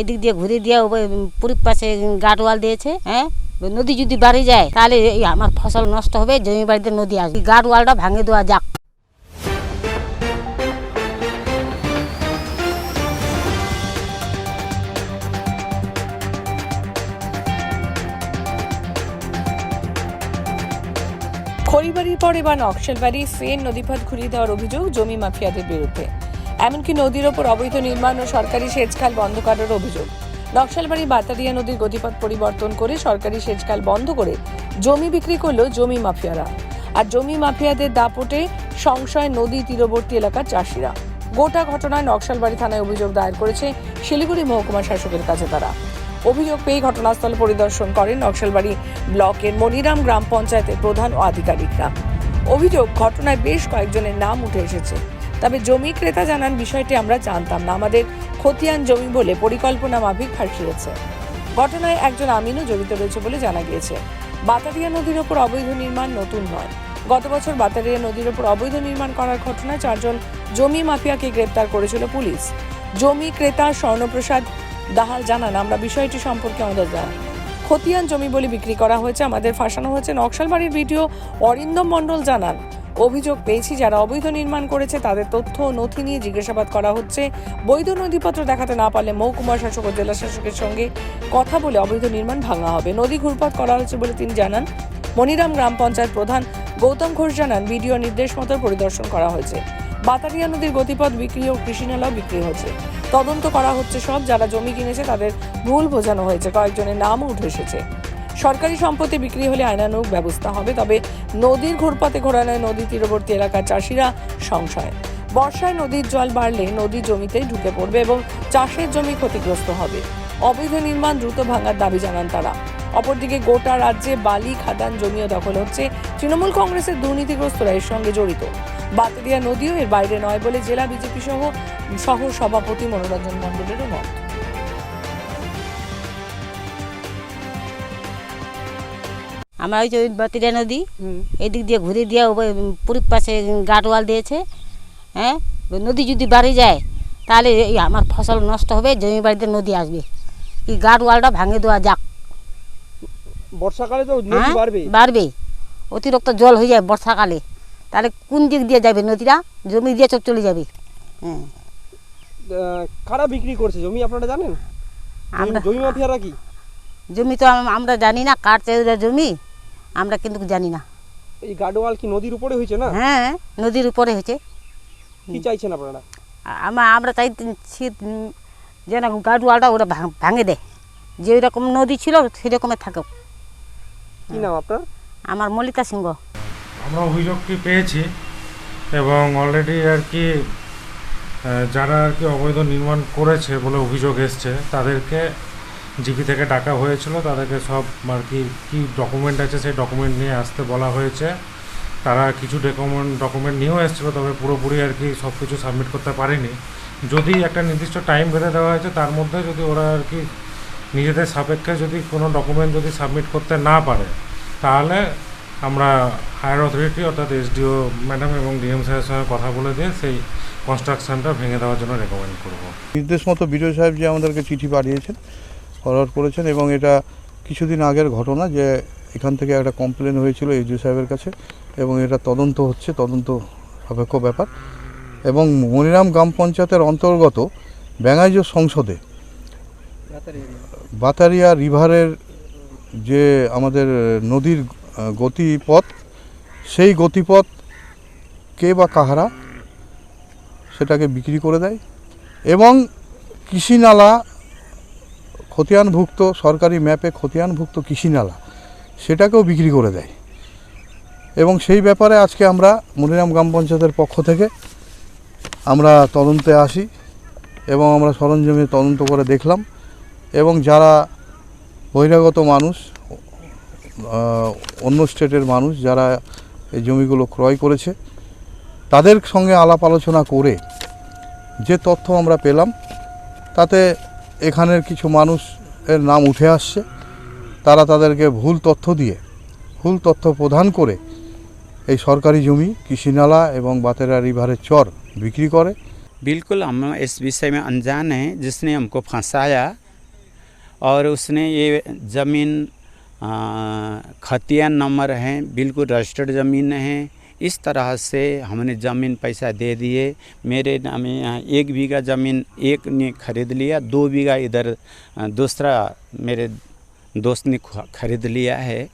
এদিক দিয়ে ঘুরে দিয়ে পুরীর পাশে গার্ডওয়াল দিয়েছে হ্যাঁ? নদী যদি বাড়ি যায়, তাহলে আমার ফসল নষ্ট হবে, জমি বাড়িতে নদী আসবে। গার্ডওয়ালটা ভাঙে দেওয়া যাক। খড়িবাড়ির পর এবার নকশালবাড়ি, ফের নদীপথ ঘুরিয়ে দেওয়ার অভিযোগ জমি মাফিয়াদের বিরুদ্ধে। এমনকি নদীর ওপর অবৈধ নির্মাণ ও সরকারি সেচখাল বন্ধ করার অভিযোগ। নকশালবাড়ি বাতারিয়া নদীর গতিপথ পরিবর্তন করে সরকারি সেচখাল বন্ধ করে জমি বিক্রি করল জমি মাফিয়ারা। আর জমি মাফিয়াদের দাপটে সংশয় নদী তীরবর্তী এলাকার চাষিরা। গোটা ঘটনায় নকশালবাড়ি থানায় অভিযোগ দায়ের করেছে শিলিগুড়ি মহকুমা শাসকের কাছে তারা। অভিযোগ পেয়ে ঘটনাস্থল পরিদর্শন করেন নকশালবাড়ি ব্লকের মনিরাম গ্রাম পঞ্চায়েতের প্রধান ও আধিকারিকরা। অভিযোগ, ঘটনায় বেশ কয়েকজনের নাম উঠে এসেছে। তবে জমি ক্রেতা জানান বিষয়টি আমরা জানতাম না। আমাদের খতিয়ান জমি বলে পরিকল্পনা মাফিক ফাঁসিয়েছে ঘটনায় একজন আমিনও জড়িত রয়েছে বলে জানা গিয়েছে। বাতারিয়া নদীর ওপর অবৈধ নির্মাণ নতুন নয়। গত বছর বাতারিয়া নদীর ওপর অবৈধ নির্মাণ করার ঘটনায় চারজন জমি মাফিয়াকে গ্রেপ্তার করেছিল পুলিশ। জমি ক্রেতা স্বর্ণপ্রসাদ দাহাল জানান, আমরা বিষয়টি সম্পর্কে আমাদের জানান খতিয়ান জমি বলে বিক্রি করা হয়েছে, আমাদের ফাঁসানো হয়েছে নকশালবাড়ির ভিডিও। অরিন্দম মণ্ডল জানান অভিযোগ পেয়েছি, যারা অবৈধ নির্মাণ করেছে, তাদের তথ্য ও নথি নিয়ে জিজ্ঞাসাবাদ করা হচ্ছে। বৈধ নথিপত্র দেখাতে না পারলে মহকুমা শাসক ও জেলা শাসকের সঙ্গে কথা বলে অবৈধ নির্মাণ ভাঙা হবে। নদী ঘুরপথ করা হয়েছে বলে তিনি জানান। মনিরাম গ্রাম পঞ্চায়েত প্রধান গৌতম ঘোষ জানান ভিডিও নির্দেশ মতো পরিদর্শন করা হয়েছে। বাতারিয়া নদীর গতিপথ বিক্রি ও কৃষিনালাও বিক্রি হয়েছে তদন্ত করা হচ্ছে সব, যারা জমি কিনেছে তাদের ভুল বোঝানো হয়েছে, কয়েকজনের নামও উঠে এসেছে। সরকারি সম্পত্তি বিক্রি হলে আইনানুগ ব্যবস্থা হবে, তবে নদীর ঘুরপথে ঘোরানোয় নদী তীরবর্তী এলাকার চাষিরা সংশয়। বর্ষায় নদীর জল বাড়লে নদী জমিতেই ঢুকে পড়বে এবং চাষের জমি ক্ষতিগ্রস্ত হবে। অবৈধ নির্মাণ দ্রুত ভাঙার দাবি জানান তারা। অপরদিকে গোটা রাজ্যে বালি, খাদান জমিও দখল হচ্ছে। তৃণমূল কংগ্রেসের দুর্নীতিগ্রস্তরা এর সঙ্গে জড়িত। বাতেরিয়া নদীও এর বাইরে নয় বলে জেলা বিজেপি সহ সহ সভাপতি মনোরঞ্জন মণ্ডলেরও মত। আমার ওই যে ওই বাতিরা নদী এদিক দিয়ে ঘুরে দিয়ে ওই পুরীর পাশে গার্ডওয়াল দিয়েছে হ্যাঁ? নদী যদি বাড়ি যায় তাহলে এই আমার ফসল নষ্ট হবে জমি বাড়িতে নদী আসবে। এই গার্ডওয়ালটা ভাঙে দেওয়া যাক। বর্ষাকালে তো হ্যাঁ? বাড়বে। বাড়বে। অতিরিক্ত জল হয়ে যায় বর্ষাকালে। তাহলে কোন দিক দিয়ে যাবে নদীটা? জমি দিয়ে চোখ চলে যাবে। হ্যাঁ। কারা বিক্রি করছে? জমি আপনারা জানেন? জমি- আমরা জমি মাফিয়ারা কি? জমি তো আমরা জানি না কার জমি? আমরা কিন্তু জানি না। এই গার্ডওয়াল কি নদীর উপরে হয়েছে না? হ্যাঁ নদীর উপরে হয়েছে। কি চাইছেন আপনারা? আমরা আমরা চাইছি যেন গাডওয়ালটা ওরা ভাঙ- ভাঙে দেয়। যে রকম নদী ছিল সেরকমের থাকুক। কি নাম আপনার? আমার মল্লিকা সিংহ। আমরা অভিযোগটি পেয়েছি এবং অলরেডি আর কি যারা আর কি অবৈধ নির্মাণ করেছে বলে অভিযোগ এসছে তাদেরকে জিপি থেকে ডাকা হয়েছিল, তাদেরকে সব আর কি, কী ডকুমেন্ট আছে সেই ডকুমেন্ট নিয়ে আসতে বলা হয়েছে। তারা কিছু ডকুমেন্ট ডকুমেন্ট নিয়েও এসেছিল, তবে পুরোপুরি আর কি সব কিছু সাবমিট করতে পারেনি। যদি একটা নির্দিষ্ট টাইম বেঁধে দেওয়া হয়েছে, তার মধ্যে যদি ওরা আর কি নিজেদের সাপেক্ষে যদি কোনো ডকুমেন্ট যদি সাবমিট করতে না পারে, তাহলে আমরা হায়ার অথরিটি অর্থাৎ এসডিও ম্যাডাম এবং ডিএম স্যারের সঙ্গে কথা বলে দিয়ে সেই কনস্ট্রাকশনটা ভেঙে দেওয়ার জন্য রেকমেন্ড করব। নির্দেশ মতো বিডিও সাহেব যে আমাদেরকে চিঠি পাঠিয়েছেন ফরওয়ার্ড করেছেন এবং এটা কিছুদিন আগের ঘটনা যে এখান থেকে একটা কমপ্লেন হয়েছিল এসডিও সাহেবের কাছে এবং এটা তদন্ত হচ্ছে, তদন্ত সাপেক্ষ ব্যাপার। এবং মনিরাম গ্রাম পঞ্চায়েতের অন্তর্গত ব্যাঙ্গাইজ সংসদে বাতারিয়া রিভারের যে আমাদের নদীর গতিপথ, সেই গতিপথ কে বা কাহারা সেটাকে বিক্রি করে দেয়। এবং কৃষিনালা খতিয়ানভুক্ত সরকারি ম্যাপে খতিয়ানভুক্ত কৃষিনালা, সেটাকেও বিক্রি করে দেয়। এবং সেই ব্যাপারে আজকে আমরা মনিরাম গ্রাম পঞ্চায়েতের পক্ষ থেকে আমরা তদন্তে আসি এবং আমরা সরঞ্জামে তদন্ত করে দেখলাম এবং যারা বহিরাগত মানুষ অন্য স্টেটের মানুষ যারা এই জমিগুলো ক্রয় করেছে, তাদের সঙ্গে আলাপ আলোচনা করে যে তথ্য আমরা পেলাম, তাতে এখানের কিছু মানুষের নাম উঠে আসছে তারা তাদেরকে ভুল তথ্য দিয়ে ভুল তথ্য প্রদান করে এই সরকারি জমি কৃষিনালা এবং বাতেরা রিভারের চর বিক্রি করে बिल्कुल हम इस विषय में अनजान हैं जिसने हमको फंसाया और उसने ये ज़मीन आ, खतियान नंबर हैं बिल्कुल रजिस्टर्ड ज़मीन है इस तरह से हमने ज़मीन पैसा दे दिए। मेरे नाम यहाँ एक बीघा ज़मीन, एक ने खरीद लिया, दो बीघा इधर दूसरा मेरे दोस्त ने खरीद लिया है।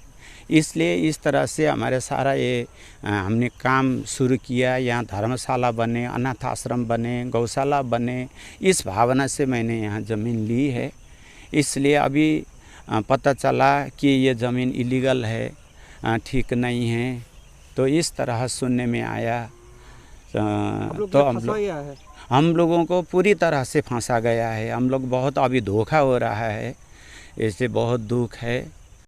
इसलिए इस तरह से हमारे सारा ये हमने काम शुरू किया। यहाँ धर्मशाला बने, अनाथ आश्रम बने, गौशाला बने। इस भावना से मैंने यहाँ ज़मीन ली है। इसलिए अभी पता चला कि ये ज़मीन इलीगल है ठीक नहीं है। तो इस तरह सुनने में आया तो हम लोग हम लोगों को पूरी तरह से फंसा गया है। हम लोग बहुत अभी धोखा हो रहा है। इससे बहुत दुख है।